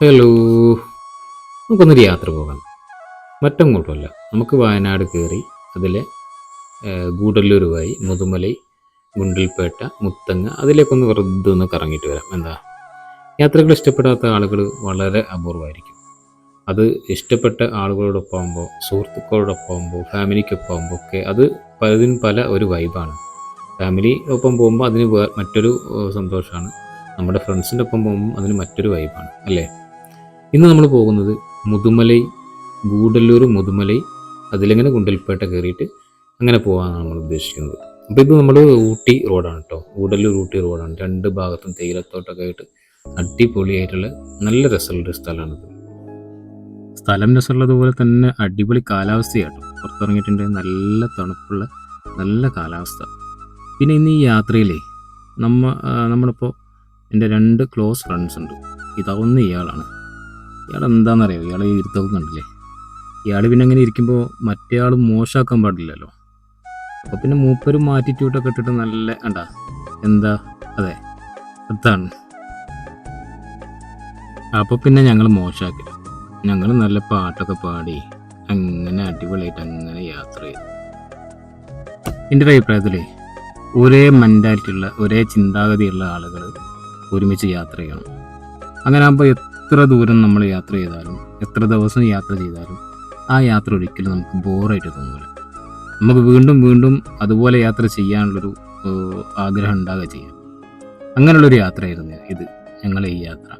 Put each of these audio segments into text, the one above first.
Hello നമുക്കൊന്നൊരു യാത്ര പോകാം. മറ്റങ്ങോട്ടുമല്ല നമുക്ക് വയനാട് കയറി അതിലെ ഗൂഡല്ലൂർ വഴി മുതുമലൈ ഗുണ്ടിൽപേട്ട മുത്തങ്ങ അതിലേക്കൊന്ന് വെറുതെ ഒന്ന് കറങ്ങിയിട്ട് വരാം. എന്താ? യാത്രകൾ ഇഷ്ടപ്പെടാത്ത ആളുകൾ വളരെ അപൂർവമായിരിക്കും അത് ഇഷ്ടപ്പെട്ട ആളുകളോടൊപ്പം ആകുമ്പോൾ സുഹൃത്തുക്കളോടൊപ്പം ആകുമ്പോൾ ഫാമിലിക്കൊപ്പം ആകുമ്പോൾ ഒക്കെ അത് പലതിനും പല ഒരു വൈബാണ്. ഫാമിലി ഒപ്പം പോകുമ്പോൾ അതിന് മറ്റൊരു സന്തോഷമാണ്. നമ്മുടെ ഫ്രണ്ട്സിന്റെ ഒപ്പം പോകുമ്പോൾ അതിന് മറ്റൊരു വൈബാണ്. അല്ലേ? ഇന്ന് നമ്മൾ പോകുന്നത് മുതുമലൈ ഗൂഡല്ലൂർ മുതുമലൈ അതിലിങ്ങനെ ഗുണ്ടൽപേട്ട കയറിയിട്ട് അങ്ങനെ പോകാനാണ് നമ്മൾ ഉദ്ദേശിക്കുന്നത്. അപ്പോൾ ഇത് നമ്മൾ ഊട്ടി റോഡാണ് കേട്ടോ ഗൂഡല്ലൂർ ഊട്ടി റോഡാണ്. രണ്ട് ഭാഗത്തും തേയിലത്തോട്ടൊക്കെ ആയിട്ട് അടിപൊളിയായിട്ടുള്ള നല്ല രസമുള്ള ഒരു സ്ഥലമാണിത്. സ്ഥലം രസമുള്ളതുപോലെ തന്നെ അടിപൊളി കാലാവസ്ഥയാട്ടോ. പുറത്തിറങ്ങിയിട്ടുണ്ട്. നല്ല തണുപ്പുള്ള നല്ല കാലാവസ്ഥ. പിന്നെ ഇന്ന് ഈ യാത്രയിലേ നമ്മ നമ്മളിപ്പോൾ എന്റെ രണ്ട് ക്ലോസ് ഫ്രണ്ട്സ് ഉണ്ട്. ഇതാവുന്ന ഇയാളാണ്. ഇയാൾ എന്താണെന്നറിയോ ഇയാൾ ഇരുത്തൊക്കെ കണ്ടില്ലേ? ഇയാൾ പിന്നെ അങ്ങനെ ഇരിക്കുമ്പോൾ മറ്റേ ആൾ മോശമാക്കാൻ പാടില്ലല്ലോ. അപ്പോൾ പിന്നെ മൂപ്പരും മാറ്റിറ്റ്യൂട്ടൊക്കെ ഇട്ടിട്ട് നല്ല കണ്ടാ? എന്താ? അതെ അതാണ്. അപ്പോൾ പിന്നെ ഞങ്ങൾ മോശമാക്കില്ല ഞങ്ങൾ നല്ല പാട്ടൊക്കെ പാടി അങ്ങനെ അടിപൊളിയായിട്ട് അങ്ങനെ യാത്ര ചെയ്തു. എന്റെ ഒരു അഭിപ്രായത്തിലേ ഒരേ മെന്റാലിറ്റി ഉള്ള ഒരേ ചിന്താഗതിയുള്ള ആളുകൾ ഒരുമിച്ച് യാത്ര ചെയ്യണം. അങ്ങനെ ആകുമ്പോൾ എത്ര ദൂരം നമ്മൾ യാത്ര ചെയ്താലും എത്ര ദിവസം യാത്ര ചെയ്താലും ആ യാത്ര ഒരിക്കലും നമുക്ക് ബോറായിട്ട് തോന്നില്ല നമുക്ക് വീണ്ടും വീണ്ടും അതുപോലെ യാത്ര ചെയ്യാനുള്ളൊരു ആഗ്രഹം ഉണ്ടാകുക ചെയ്യാം. അങ്ങനെയുള്ളൊരു യാത്രയായിരുന്നു ഇത് ഞങ്ങളെ ഈ യാത്ര.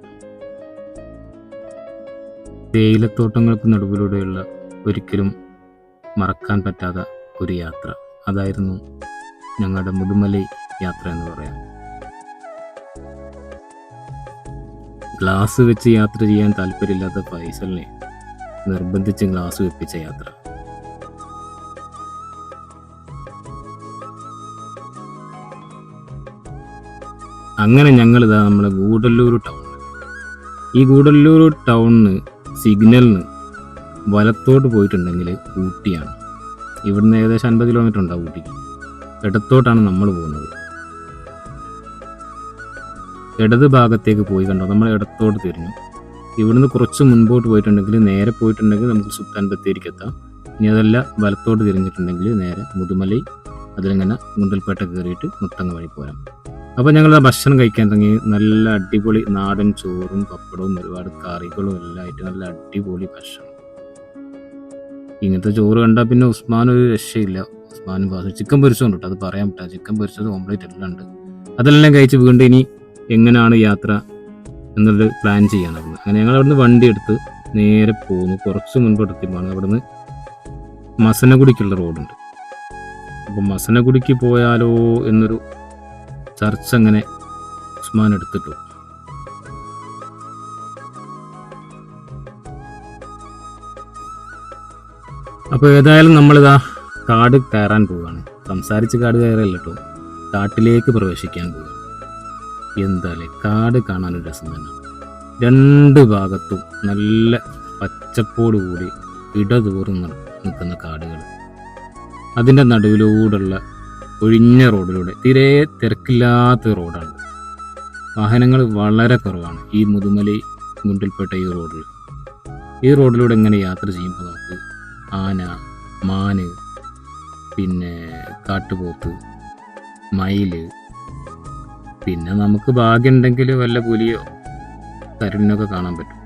തേയിലത്തോട്ടങ്ങൾക്ക് നടുവിലൂടെയുള്ള ഒരിക്കലും മറക്കാൻ പറ്റാത്ത ഒരു യാത്ര. അതായിരുന്നു ഞങ്ങളുടെ മുതുമലൈ യാത്ര എന്ന് പറയാം. ഗ്ലാസ് വെച്ച് യാത്ര ചെയ്യാൻ താല്പര്യമില്ലാത്ത ഫൈസലിനെ നിർബന്ധിച്ച് ഗ്ലാസ് വെപ്പിച്ച യാത്ര. അങ്ങനെ ഞങ്ങൾ ഇതാ നമ്മുടെ ഗൂഡല്ലൂർ ടൗൺ. ഈ ഗൂഡല്ലൂർ ടൗണിന് സിഗ്നലിന് വലത്തോട്ട് പോയിട്ടുണ്ടെങ്കിൽ ഊട്ടിയാണ്. ഇവിടുന്ന് ഏകദേശം അൻപത് കിലോമീറ്റർ ഉണ്ടാവും ഊട്ടിക്ക്. ഇടത്തോട്ടാണ് നമ്മൾ പോകുന്നത്. ഇടത് ഭാഗത്തേക്ക് പോയി കണ്ടോ? നമ്മൾ ഇടത്തോട്ട് തിരിഞ്ഞു. ഇവിടുന്ന് കുറച്ച് മുൻപോട്ട് പോയിട്ടുണ്ടെങ്കിൽ നേരെ പോയിട്ടുണ്ടെങ്കിൽ നമുക്ക് സുൽത്താൻ ബത്തേരിക്ക് എത്താം. ഇനി അതല്ല വലത്തോട്ട് തിരിഞ്ഞിട്ടുണ്ടെങ്കിൽ നേരെ മുതുമലൈ അതിലിങ്ങനെ മുണ്ടൽപേട്ട കയറിയിട്ട് മുത്തങ്ങ വഴി പോരാം. അപ്പോൾ ഞങ്ങൾ ഭക്ഷണം കഴിക്കാൻ തുടങ്ങി. നല്ല അടിപൊളി നാടൻ ചോറും പപ്പടവും ഒരുപാട് കറികളും എല്ലാം ആയിട്ട് നല്ല അടിപൊളി ഭക്ഷണം. ഇങ്ങനത്തെ ചോറ് കണ്ടാൽ പിന്നെ ഉസ്മാൻ ഒരു രക്ഷയില്ല. ഉസ്മാനും ചിക്കൻ പൊരിച്ചതുണ്ട് കേട്ടോ. അത് പറയാൻ പറ്റാ ചിക്കൻ പൊരിച്ചത് ഓംപ്ലേറ്റ് എല്ലാം ഉണ്ട്. അതെല്ലാം കഴിച്ച് വീണ്ടും ഇനി എങ്ങനെയാണ് യാത്ര എന്നുള്ളത് പ്ലാൻ ചെയ്യാനായിരുന്നു അങ്ങനെ ഞങ്ങൾ അവിടുന്ന് വണ്ടി എടുത്ത് നേരെ പോന്നു. കുറച്ച് മുൻപെടുത്തിപ്പാണ് അവിടുന്ന് മസനഗുടിക്കുള്ള റോഡുണ്ട്. അപ്പോൾ മസനഗുടിക്ക് പോയാലോ എന്നൊരു ചർച്ച അങ്ങനെ ഉസ്മാൻ എടുത്തിട്ടു. അപ്പോൾ ഏതായാലും നമ്മളിതാ കാട് കയറാൻ പോവുകയാണ് സംസാരിച്ച് കാട് കയറല്ലോ കേട്ടോ കാട്ടിലേക്ക് പ്രവേശിക്കാൻ പോവുകയാണ് എന്താല്ലേ കാട് കാണാനൊരു രസം തന്നെ. രണ്ട് ഭാഗത്തും നല്ല പച്ചപ്പോട് കൂടി ഇടതൂർന്ന് നിൽക്കുന്ന കാടുകൾ. അതിന്റെ നടുവിലൂടെയുള്ള ഒഴിഞ്ഞ റോഡിലൂടെ തീരെ തിരക്കില്ലാത്ത റോഡാണ്. വാഹനങ്ങൾ വളരെ കുറവാണ് ഈ മുതുമലൈ ഗുണ്ടിൽപ്പെട്ട ഈ റോഡിൽ. ഈ റോഡിലൂടെ ഇങ്ങനെ യാത്ര ചെയ്യുമ്പോൾ നമുക്ക് ആന മാന് പിന്നെ കാട്ടുപോത്ത് മയിൽ പിന്നെ നമുക്ക് ഭാഗ്യമുണ്ടെങ്കിൽ വല്ല പുലിയോ കരുണിനൊക്കെ കാണാൻ പറ്റും.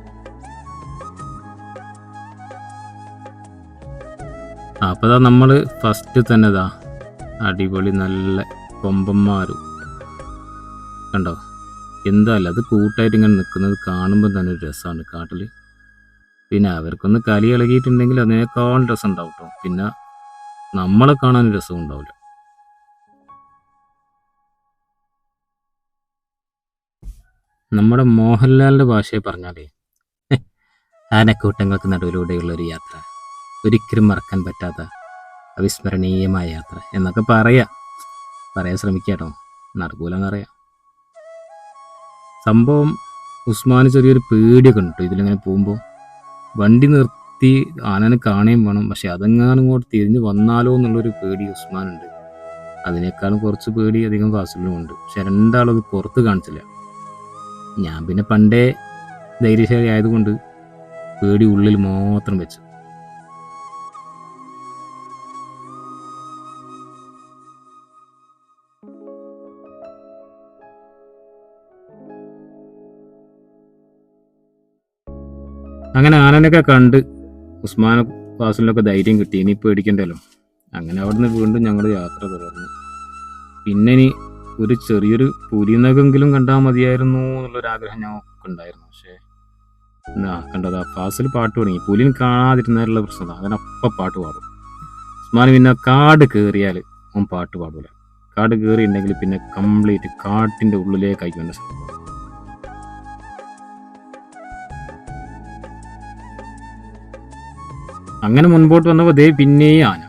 അപ്പോൾ നമ്മൾ ഫസ്റ്റ് തന്നെ ഇതാ അടിപൊളി നല്ല കൊമ്പന്മാരും. കണ്ടോ? എന്താല്ല അത് കൂട്ടായിട്ട് ഇങ്ങനെ നിൽക്കുന്നത് കാണുമ്പോൾ തന്നെ ഒരു രസമാണ് കാട്ടിൽ പിന്നെ അവർക്കൊന്ന് കലി ഇളകിയിട്ടുണ്ടെങ്കിൽ അതിനേക്കാൾ രസം ഉണ്ടാവും കേട്ടോ പിന്നെ നമ്മളെ കാണാൻ രസം ഉണ്ടാവില്ല. നമ്മുടെ മോഹൻലാലിന്റെ ഭാഷയെ പറഞ്ഞാലേ ആനക്കൂട്ടങ്ങൾക്ക് നടുവിലൂടെയുള്ള ഒരു യാത്ര. ഒരിക്കലും മറക്കാൻ പറ്റാത്ത അവിസ്മരണീയമായ യാത്ര എന്നൊക്കെ പറയാ. പറയാൻ ശ്രമിക്കാട്ടോ നടക്കൂലെന്നറിയാം. സംഭവം ഉസ്മാന് ചെറിയൊരു പേടിയൊക്കെ ഉണ്ട് ഇതിലിങ്ങനെ പോകുമ്പോൾ വണ്ടി നിർത്തി ആനനെ കാണുകയും വേണം. പക്ഷെ അതെങ്ങാനും ഇങ്ങോട്ട് തിരിഞ്ഞ് വന്നാലോ എന്നുള്ളൊരു പേടി ഉസ്മാനുണ്ട്. അതിനേക്കാളും കുറച്ച് പേടി അധികം ഫാസിലും ഉണ്ട്. പക്ഷെ രണ്ടാളും അത് പുറത്ത് കാണിച്ചില്ല. ഞാൻ പിന്നെ പണ്ടേ ധൈര്യശാലി ആയതുകൊണ്ട് പേടി ഉള്ളിൽ മാത്രം വെച്ചു. അങ്ങനെ ആനനൊക്കെ കണ്ട് ഉസ്മാൻ ഫാസിലിനൊക്കെ ധൈര്യം കിട്ടി. ഇനി പേടിക്കണ്ടല്ലോ. അങ്ങനെ അവിടുന്ന് വീണ്ടും ഞങ്ങൾ യാത്ര തുടർന്നു. പിന്നെ ഇനി ഒരു ചെറിയൊരു പുലിനകെങ്കിലും കണ്ടാൽ മതിയായിരുന്നു എന്നുള്ളൊരാഗ്രഹം ഞങ്ങൾക്ക് ഉണ്ടായിരുന്നു പക്ഷേ എന്നാ കണ്ടത് ഫാസിൽ പാട്ട് തുടങ്ങി. പുലിന് കാണാതിരുന്നതിലുള്ള പ്രശ്നം അതിനപ്പം പാട്ട് പാടും. ഉസ്മാൻ പിന്നെ കാട് കയറിയാൽ അവൻ പാട്ട് പാടൂല. കാട് കയറിയിട്ടുണ്ടെങ്കിൽ പിന്നെ കംപ്ലീറ്റ് കാട്ടിന്റെ ഉള്ളിലേക്ക് വേണ്ട ശ്രമം അങ്ങനെ മുൻപോട്ട് വന്നപ്പോൾ ദേ പിന്നെയും ആന.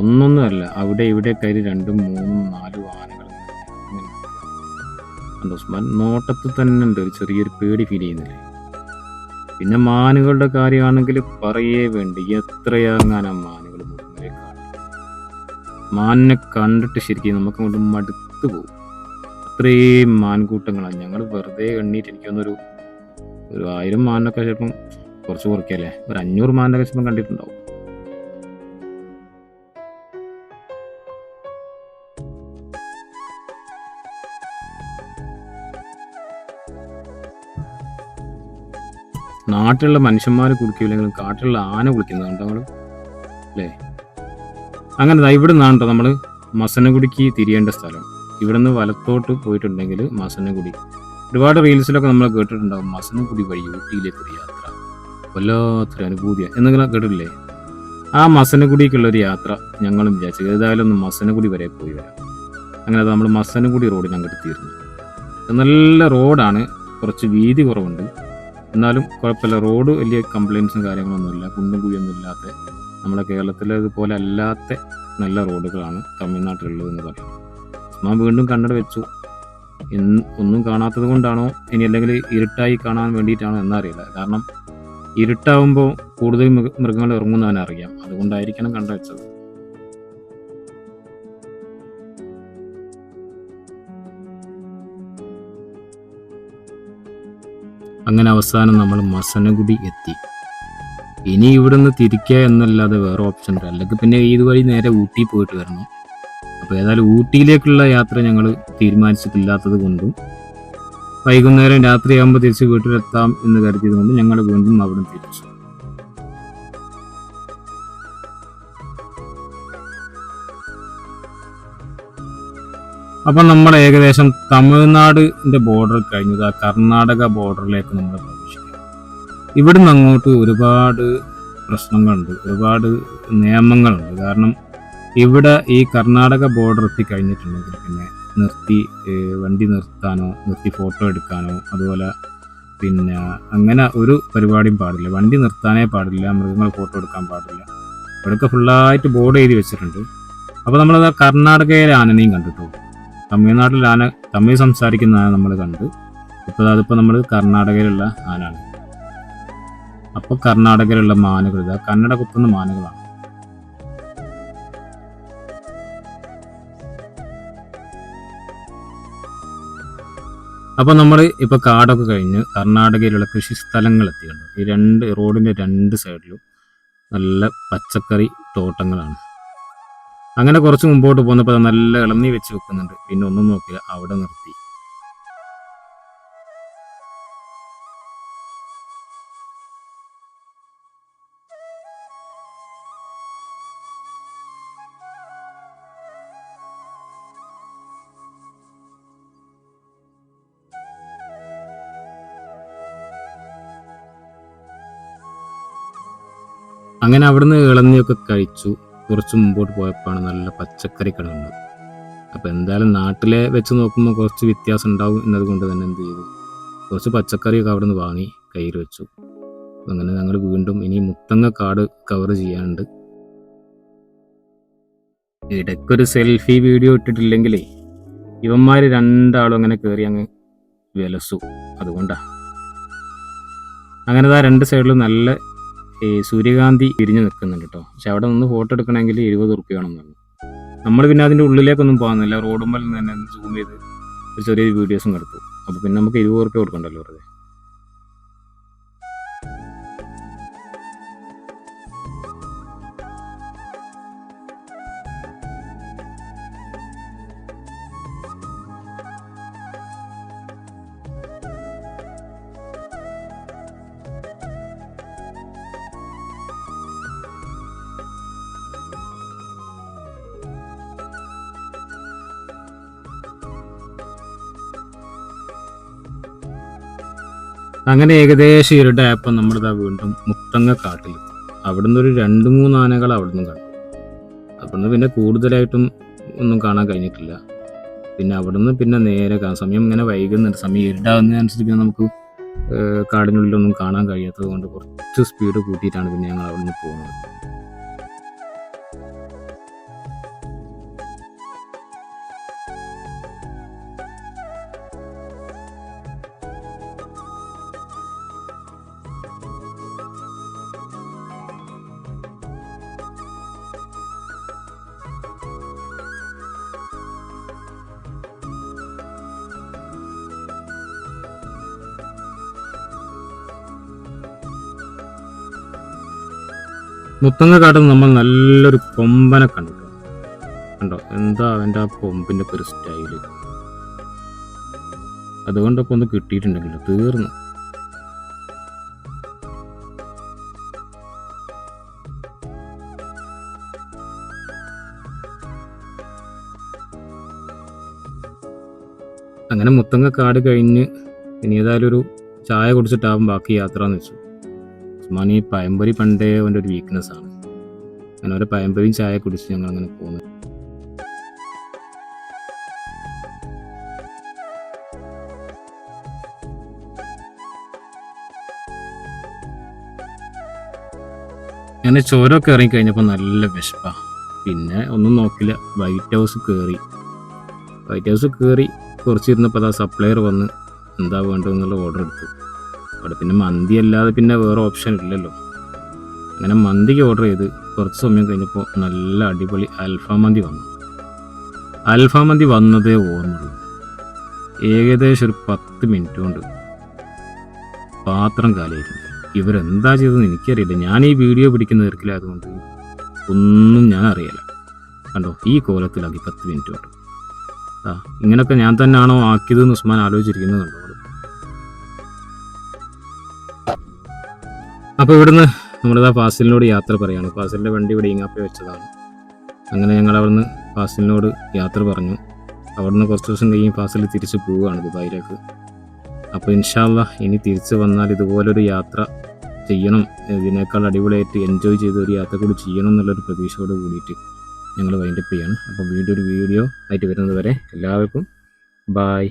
ഒന്നൊന്നുമല്ല. അവിടെ ഇവിടെ കയറി രണ്ടും മൂന്നും നാലും ആനകൾ ഉണ്ട്. ഉസ്മാൻ നോട്ടത്തിൽ തന്നെ ഉണ്ട്. ഒരു ചെറിയൊരു പേടി ഫീൽ ചെയ്യുന്നില്ലേ? പിന്നെ മാനുകളുടെ കാര്യമാണെങ്കിൽ പറയേ വേണ്ടി. എത്രയാങ്ങാനാ മാനുകൾ മുഴുവനെ കാണും. മാനിനെ കണ്ടിട്ട് ശരിക്കും നമുക്ക് അങ്ങോട്ട് മടുത്തു പോകും. അത്രയും മാൻകൂട്ടങ്ങളാണ്. ഞങ്ങൾ വെറുതെ എണ്ണീറ്റ് എനിക്കൊന്നൊരു ഒരു ആയിരം മാനൊക്കെ ചിലപ്പം കുറച്ച് കുറയ്ക്കല്ലേ ഒരു അഞ്ഞൂറ് മാനൊക്കെ ചിലപ്പം കണ്ടിട്ടുണ്ടാവും. നാട്ടിലുള്ള മനുഷ്യന്മാർ കുടിക്കില്ലെങ്കിലും കാട്ടിലുള്ള ആന കുളിക്കുന്നത് കണ്ടോ നമ്മൾ അല്ലേ? അങ്ങനെ ഇവിടെ നിന്നാണ് കേട്ടോ നമ്മൾ മസനഗുടിക്ക് തിരിയേണ്ട സ്ഥലം. ഇവിടുന്ന് വലത്തോട്ട് പോയിട്ടുണ്ടെങ്കിൽ മസനഗുടി. ഒരുപാട് റീൽസിലൊക്കെ നമ്മൾ കേട്ടിട്ടുണ്ടാകും മസനഗുടി വഴി ഊട്ടിയിലേക്ക് ഒരു യാത്ര. വല്ലാത്തൊരു അനുഭൂതിയാണ് എന്തെങ്കിലും കേട്ടിട്ടില്ലേ? ആ മസനഗുഡിക്കുള്ള ഒരു യാത്ര ഞങ്ങളും വിചാരിച്ചു. ഏതായാലും ഒന്ന് മസനഗുടി വരെ പോയി വരാം. അങ്ങനെ അത് നമ്മൾ മസനഗുടി റോഡിന് അങ്ങോട്ട് തീർന്നു. നല്ല റോഡാണ്. കുറച്ച് വീതി കുറവുണ്ട്. എന്നാലും കുഴപ്പമില്ല. റോഡ് വലിയ കംപ്ലയിൻസും കാര്യങ്ങളൊന്നുമില്ല. കുണ്ടും കുഴിയൊന്നും ഇല്ലാത്ത നമ്മുടെ കേരളത്തിലെ ഇതുപോലെ അല്ലാത്ത നല്ല റോഡുകളാണ് തമിഴ്നാട്ടിലുള്ളതെന്ന് പറയും. ഞാൻ വീണ്ടും കണ്ണട വെച്ചു. ഒന്നും കാണാത്തത് കൊണ്ടാണോ? ഇനി അല്ലെങ്കിൽ ഇരുട്ടായി കാണാൻ വേണ്ടിയിട്ടാണോ എന്നറിയില്ല. കാരണം ഇരുട്ടാവുമ്പോൾ കൂടുതൽ മൃഗ- മൃഗങ്ങൾ ഇറങ്ങുന്നവനറിയാം. അതുകൊണ്ടായിരിക്കണം കണ്ട വെച്ചത്. അങ്ങനെ അവസാനം നമ്മൾ മസനഗുഡി എത്തി. ഇനി ഇവിടുന്ന് തിരിക്കുക എന്നല്ലാതെ വേറെ ഓപ്ഷൻ ഉണ്ട് അല്ലെങ്കിൽ പിന്നെ ഇതുവഴി നേരെ ഊട്ടി പോയിട്ട് വരണം. അപ്പോൾ ഏതായാലും ഊട്ടിയിലേക്കുള്ള യാത്ര ഞങ്ങൾ തീരുമാനിച്ചിട്ടില്ലാത്തത് കൊണ്ടും വൈകുന്നേരം രാത്രിയാകുമ്പോൾ തിരിച്ച് വീട്ടിലെത്താം എന്ന് കരുതിയത് കൊണ്ട് ഞങ്ങൾ വീണ്ടും അവിടെ തിരിച്ചു. അപ്പം നമ്മൾ ഏകദേശം തമിഴ്നാടിന്റെ ബോർഡർ കഴിഞ്ഞത് ആ കർണാടക ബോർഡറിലേക്ക് നമ്മൾ പ്രവേശിക്കും. ഇവിടുന്ന് അങ്ങോട്ട് ഒരുപാട് പ്രശ്നങ്ങളുണ്ട് ഒരുപാട് നിയമങ്ങളുണ്ട്. കാരണം ഇവിടെ ഈ കർണാടക ബോർഡർ എത്തി കഴിഞ്ഞിട്ടുണ്ടെങ്കിൽ പിന്നെ നിർത്തി വണ്ടി നിർത്താനോ നിർത്തി ഫോട്ടോ എടുക്കാനോ അതുപോലെ പിന്നെ അങ്ങനെ ഒരു പരിപാടിയും പാടില്ല. വണ്ടി നിർത്താനേ പാടില്ല മൃഗങ്ങൾ ഫോട്ടോ എടുക്കാൻ പാടില്ല. ഇവിടെയൊക്കെ ഫുള്ളായിട്ട് ബോർഡ് എഴുതി വെച്ചിട്ടുണ്ട്. അപ്പോൾ നമ്മളത് കർണാടകയിലെ ആനനെയും കണ്ടിട്ടു തമിഴ്നാട്ടിൽ ആന തമിഴ് സംസാരിക്കുന്ന ആന നമ്മൾ കണ്ട്. ഇപ്പോൾ അതിപ്പോൾ നമ്മൾ കർണാടകയിലുള്ള ആനാണ്. അപ്പോൾ കർണാടകയിലുള്ള മാനുകൾ ഇതാ കന്നഡ കുത്തുന്ന മാനുകളാണ്. അപ്പോൾ നമ്മൾ ഇപ്പോൾ കാടൊക്കെ കഴിഞ്ഞ് കർണാടകയിലുള്ള കൃഷി സ്ഥലങ്ങൾ എത്തിയിട്ടുണ്ട്. ഈ രണ്ട് റോഡിന്റെ രണ്ട് സൈഡിലും നല്ല പച്ചക്കറി തോട്ടങ്ങളാണ്. അങ്ങനെ കുറച്ച് മുമ്പോട്ട് പോന്നപ്പോൾ നല്ല ഇളന്നി വെച്ച് വെക്കുന്നുണ്ട്. പിന്നെ ഒന്നും നോക്കില്ല അവിടെ നിർത്തി. അങ്ങനെ അവിടുന്ന് ഇളന്നിയൊക്കെ കഴിച്ചു. കുറച്ച് മുമ്പോട്ട് പോയപ്പോഴാണ് നല്ല പച്ചക്കറി കടയുണ്ട് അപ്പോൾ എന്തായാലും നാട്ടിലെ വെച്ച് നോക്കുമ്പോൾ കുറച്ച് വ്യത്യാസം ഉണ്ടാവും എന്നതുകൊണ്ട് തന്നെ എന്ത് ചെയ്തു? കുറച്ച് പച്ചക്കറിയൊക്കെ അവിടെ നിന്ന് വാങ്ങി കയ്യിൽ വെച്ചു. അങ്ങനെ ഞങ്ങൾ വീണ്ടും ഇനി മുത്തങ്ങ കാട് കവർ ചെയ്യാനുണ്ട്. ഇടയ്ക്കൊരു സെൽഫി വീഡിയോ ഇട്ടിട്ടില്ലെങ്കിലേ ഇവന്മാർ രണ്ടാളും അങ്ങനെ കയറി അങ്ങ് വിലസു. അതുകൊണ്ടാ. അങ്ങനെ ആ രണ്ട് സൈഡിലും നല്ല സൂര്യകാന്തി വിരിഞ്ഞ് നിൽക്കുന്നുണ്ട് കേട്ടോ പക്ഷെ അവിടെ നിന്ന് ഫോട്ടോ എടുക്കണമെങ്കിൽ ഇരുപത് റുപ്യ പറഞ്ഞു. നമ്മൾ പിന്നെ അതിന്റെ ഉള്ളിലേക്കൊന്നും പോകുന്നില്ല. റോഡുമ്പോൾ തന്നെ സൂം ചെയ്ത് ഒരു ചെറിയ വീഡിയോസും എടുത്തു. അപ്പോൾ പിന്നെ നമുക്ക് ഇരുപത് റുപ്യ കൊടുക്കണ്ടല്ലോ വെറുതെ. അങ്ങനെ ഏകദേശം ഇരുട്ടായപ്പോൾ നമ്മളിതാ വീണ്ടും മുത്തങ്ങ കാട്ടിൽ അവിടുന്ന് ഒരു രണ്ട് മൂന്ന് ആനകൾ അവിടുന്ന് കണ്ടു അവിടുന്ന് പിന്നെ കൂടുതലായിട്ടും ഒന്നും കാണാൻ കഴിഞ്ഞിട്ടില്ല. പിന്നെ അവിടുന്ന് പിന്നെ നേരെ സമയം ഇങ്ങനെ വൈകുന്നുണ്ട്. സമയം ഇരുട്ടാകുന്നതനുസരിച്ച് നമുക്ക് ഏഹ് കാടിനുള്ളിലൊന്നും കാണാൻ കഴിയാത്തത് കൊണ്ട് കുറച്ച് സ്പീഡ് കൂട്ടിയിട്ടാണ് പിന്നെ ഞങ്ങൾ അവിടുന്ന് പോകുന്നത്. മുത്തങ്ങ കാട്ടിൽ നമ്മൾ നല്ലൊരു കൊമ്പനെ കണ്ടു കണ്ടോ? എന്താ അവന്റെ ആ കൊമ്പിന്റെ ഒരു സ്റ്റൈൽ? അതുകൊണ്ടൊക്കെ ഒന്ന് കിട്ടിയിട്ടുണ്ടെങ്കിലോ? തീർന്നു. അങ്ങനെ മുത്തങ്ങ കാട് കഴിഞ്ഞ് ഇനി ഏതായാലും ഒരു ചായ കുടിച്ചിട്ടാവും ബാക്കി യാത്ര എന്ന് വെച്ചു. ഉസ്മാൻ പയമ്പൊരി പണ്ടേ അവന്റെ ഒരു വീക്ക്നെസ് ആണ്. അങ്ങനെ ഒരു പയമ്പൊരിയും ചായ കുടിച്ച് ഞങ്ങൾ അങ്ങനെ പോകുന്നു അങ്ങനെ ചോരമൊക്കെ ഇറങ്ങിക്കഴിഞ്ഞപ്പോൾ നല്ല വിശപ്പാ. പിന്നെ ഒന്നും നോക്കില്ല വൈറ്റ് ഹൗസ് കയറി വൈറ്റ് ഹൗസ് കയറി കുറച്ചിരുന്നപ്പോൾ അതാ സപ്ലയർ വന്ന് എന്താ വേണ്ടതെന്നുള്ള ഓർഡർ എടുത്തു. അവിടെ പിന്നെ മന്തി അല്ലാതെ പിന്നെ വേറെ ഓപ്ഷൻ ഇല്ലല്ലോ. അങ്ങനെ മന്തിക്ക് ഓർഡർ ചെയ്ത് കുറച്ച് സമയം കഴിഞ്ഞപ്പോൾ നല്ല അടിപൊളി അൽഫാം മന്തി വന്നു. അൽഫാം മന്തി വന്നതേ ഓർമ്മയുള്ളൂ. ഏകദേശം ഒരു പത്ത് മിനിറ്റ് കൊണ്ട് പാത്രം കാലിയായിരുന്നു. ഇവരെന്താ ചെയ്തതെന്ന് എനിക്കറിയില്ല. ഞാൻ ഈ വീഡിയോ പിടിക്കുന്ന തിരക്കിലായതുകൊണ്ട് ഒന്നും ഞാൻ അറിയില്ല. കണ്ടോ ഈ കോലത്തിലാക്കി പത്ത് മിനിറ്റ് കൊണ്ട്. ആ ഇങ്ങനൊക്കെ ഞാൻ തന്നെയാണോ ആക്കിയതെന്ന് ഉസ്മാൻ ആലോചിച്ചിരിക്കുന്നത് കണ്ടോ? അപ്പോൾ ഇവിടുന്ന് നമ്മളിതാ ഫാസിലിനോട് യാത്ര പറയാണ്. ഫാസിലിന്റെ വണ്ടി ഇവിടെ ഇങ്ങാപ്പ വെച്ചതാണ്. അങ്ങനെ ഞങ്ങൾ അവിടുന്ന് ഫാസിലിനോട് യാത്ര പറഞ്ഞു. അവിടുന്ന് കുറച്ച് ദിവസം കഴിയും ഫാസിൽ തിരിച്ച് പോവുകയാണ് ദുബായിലേക്ക്. അപ്പോൾ ഇൻഷാല്ല ഇനി തിരിച്ച് വന്നാൽ ഇതുപോലൊരു യാത്ര ചെയ്യണം. ഇതിനേക്കാൾ അടിപൊളിയായിട്ട് എൻജോയ് ചെയ്ത് ഒരു യാത്ര കൂടി ചെയ്യണം എന്നുള്ളൊരു പ്രതീക്ഷയോട് കൂടിയിട്ട് ഞങ്ങൾ വൈൻഡപ്പ് ചെയ്യാണ്. അപ്പോൾ വീണ്ടും ഒരു വീഡിയോ ആയിട്ട് വരുന്നത് വരെ എല്ലാവർക്കും ബായ്